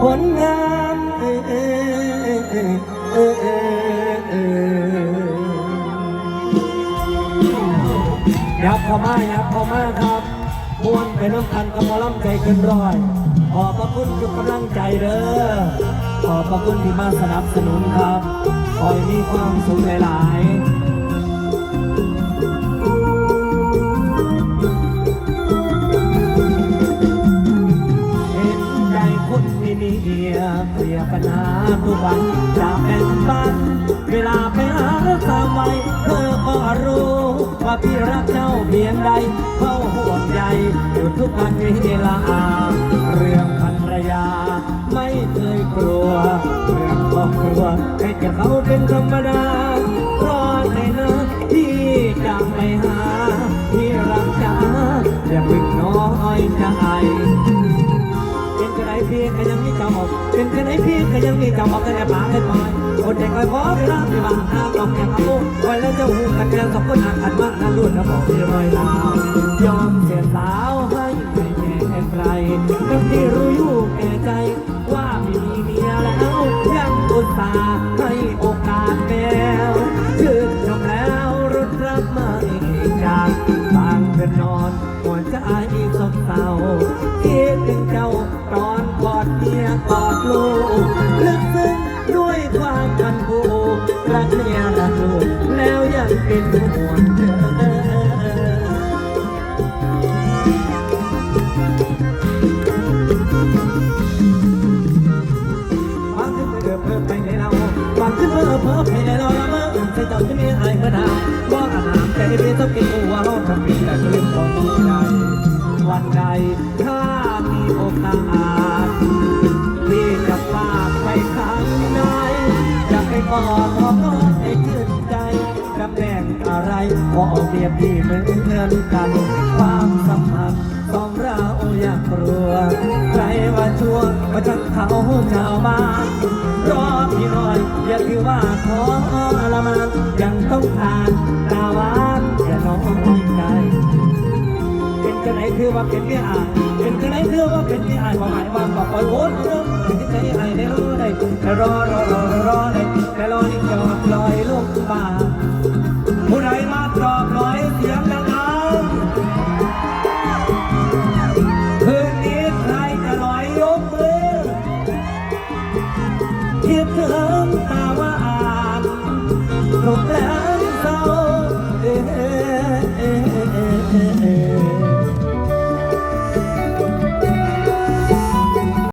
ผลงานยับเข้ามายับเข้ามาครับมวนไปน้ำกันกับมอลำใจเกินร้อย ขอบพระคุณทุกกำลังใจเด้อ ขอบพระคุณที่มาสนับสนุนครับขอให้มีความสุขหลายๆ ยเคลียปัญหาทุกวันจะแบ่งปันเวลาไปหาสามวัยเธอก็รู้ว่าพี่รักเจ้าเพียงใดเขาห่วงใยอยู่ทุกวันเวลาเรื่องภรรยา ไม่เคยกลัวเรื่องครอบครัวให้แก่เขาเป็นธรรมดารอในนะที่จะไปหาที่รักจ๋าอย่าพึ่งน้อยใจ เพี่ก็ยังมีเจ้าออกเป็นกระไรพี่ก็ยังมีเจ้าออกกันแต่ปากันหน่อยคนเด็กคอยพอเวลาที่บางทาต้องแอบเอาไว้แล้วเจ้าหูกันแกสองคนหักกันมากนะรุ่นนะบอกที่รอยลาวยอมเสียสาวให้ไม่แก่ใครทั้งที่รู้อยู่แก่ใจว่าไม่มีเมียแล้วยังอุตส่าห์ รักเมียรักลูกแล้วยังเป็นห่วงเธอบางขึ้นเพื่อเพิ่มไปในเราบางขึ้นเพื่อเพิ่มไปในเราละเมื่อใจจะมีอะไรเมื่อดาบอกอาหารแต่ที่เป็นต้องกินหัวเราทำปีแต่ลืมของใจวันใดถ้ามีโอกาส ไปกอดขอก็ให้ชื่นใจตำแหน่งอะไรขอเปรียบที่เหมือนกัน ความสัมพันธ์สองเราอยากกลัวใครว่าชั่วมาจากเขาชาวบ้านรอพี่หน่อยอย่าถือว่าขอละมานยังต้องผ่านตาหวานอย่าน้อยใจเป็นจะไหนคือว่าเป็นที่อายเป็นจะไหนคือว่าเป็นที่อายความหมายว่าบอกว่าโอ้ยเริ่มเป็นที่ใจอายได้รู้ได้รอรอรอ ร